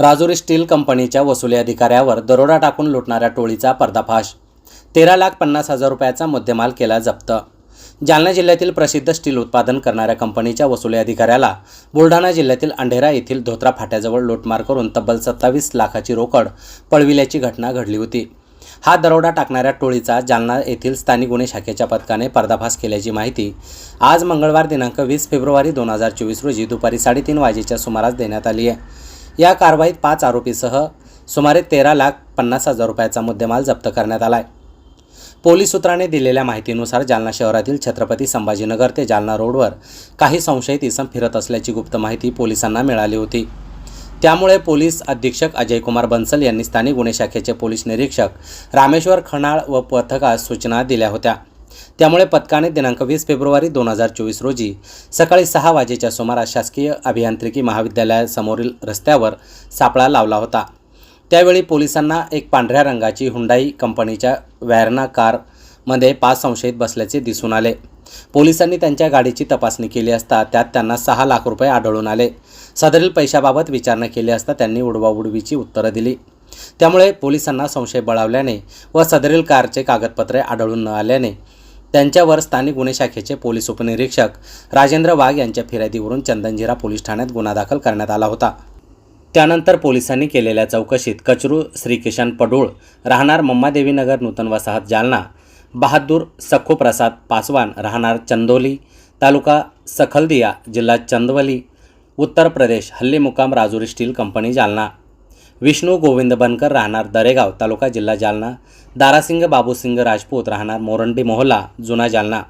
Rajuri steel कंपनीच्या वसुली अधिकाऱ्यावर दरोडा टाकून लुटणाऱ्या टोळीचा पर्दाफाश. तेरा लाख पन्नास हजार रुपयाचा मुद्देमाल केला जप्त. जालना जिल्ह्यातील प्रसिद्ध स्टील उत्पादन करणाऱ्या कंपनीच्या वसुली अधिकाऱ्याला बुलढाणा जिल्ह्यातील अंढेरा येथील धोत्रा फाट्याजवळ लुटमार करून तब्बल सत्तावीस लाखाची रोकड पळविल्याची घटना घडली होती. हा दरोडा टाकणाऱ्या टोळीचा जालना येथील स्थानिक गुन्हे शाखेच्या पथकाने पर्दाफाश केल्याची माहिती आज मंगळवार दिनांक वीस फेब्रुवारी दोन हजार चोवीस रोजी दुपारी साडेतीन वाजेच्या सुमारास देण्यात आली आहे. या कारवाईत पाच आरोपीसह सुमारे तेरा लाख पन्नास हजार रुपयाचा मुद्देमाल जप्त करण्यात आला आहे पोलीस सूत्राने दिलेल्या माहितीनुसार जालना शहरातील छत्रपती संभाजीनगर ते जालना रोडवर काही संशयित इसम फिरत असल्याची गुप्त माहिती पोलिसांना मिळाली होती. त्यामुळे पोलीस अधीक्षक अजयकुमार बन्सल यांनी स्थानिक गुन्हे शाखेचे पोलीस निरीक्षक रामेश्वर खणाळ व पथकास सूचना दिल्या होत्या. त्यामुळे पथकाने दिनांक वीस फेब्रुवारी दोन हजार चोवीस रोजी सकाळी सहा वाजेच्या सुमारास शासकीय अभियांत्रिकी महाविद्यालयासमोरील रस्त्यावर सापळा लावला होता. त्यावेळी पोलिसांना एक पांढऱ्या रंगाची हुंडाई कंपनीच्या वॅरना कारमध्ये पाच संशयित बसल्याचे दिसून आले. पोलिसांनी त्यांच्या गाडीची तपासणी केली असता त्यात त्यांना सहा लाख रुपये आढळून आले. सदरील पैशाबाबत विचारणा केली असता त्यांनी उडवाउडवीची उत्तरं दिली. त्यामुळे पोलिसांना संशय बळावल्याने व सदरील कारचे कागदपत्रे आढळून न आल्याने त्यांच्यावर स्थानिक गुन्हे शाखेचे पोलीस उपनिरीक्षक राजेंद्र वाघ यांच्या फिर्यादीवरून चंदनजिरा पोलीस ठाण्यात गुन्हा दाखल करण्यात आला होता. त्यानंतर पोलिसांनी केलेल्या चौकशीत कचरू श्रीकिशन पडूळ राहणार मम्मादेवी नगर नूतन वसाहत जालना बहादूर सखोप्रसाद पासवान राहणार चंदोली तालुका सखलदिया जिल्हा चंदवली उत्तर प्रदेश हल्ली मुकाम राजुरी स्टील कंपनी जालना. विष्णू गोविंद बनकर राहणार दरेगाव तालुका जिल्हा जालना. दारासिंग बाबूसिंग राजपूत राहणार मोरंडी मोहल्ला जुना जालना.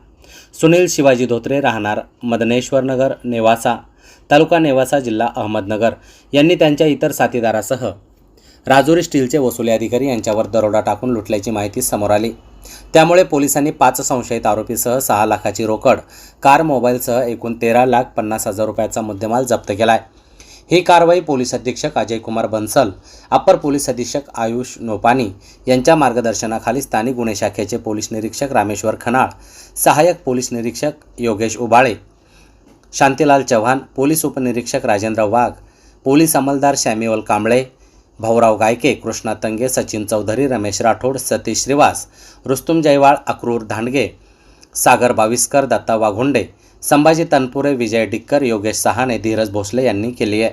सुनील शिवाजी धोत्रे राहणार मदनेश्वर नगर नेवासा तालुका नेवासा जिल्हा अहमदनगर. यांनी त्यांच्या इतर साथीदारासह राजुरी स्टीलचे वसुली अधिकारी यांच्यावर दरोडा टाकून लुटल्याची माहिती समोर आली. त्यामुळे पोलिसांनी पाच संशयित आरोपीसह सहा लाखाची रोकड कार मोबाईलसह एकूण तेरा लाख पन्नास हजार रुपयाचा मुद्देमाल जप्त केला आहे ही कारवाई पोलीस अधीक्षक अजय कुमार बन्सल अप्पर पोलीस अधीक्षक आयुष नोपानी यांच्या मार्गदर्शनाखाली स्थानिक गुन्हे शाखेचे पोलीस निरीक्षक रामेश्वर खनाळ सहाय्यक पोलीस निरीक्षक योगेश उबाळे शांतीलाल चव्हाण पोलीस उपनिरीक्षक राजेंद्र वाघ पोलीस अंमलदार शॅम्युअल कांबळे भाऊराव गायके कृष्णा तंगे सचिन चौधरी रमेश राठोड सतीश श्रीवास रुस्तुम जयवाळ अक्रूर धांडगे सागर बाविस्कर दत्ता वाघुंडे संभाजी तनपुरे विजय डिक्कर योगेश सहाने धीरज भोसले यांनी केली आहे.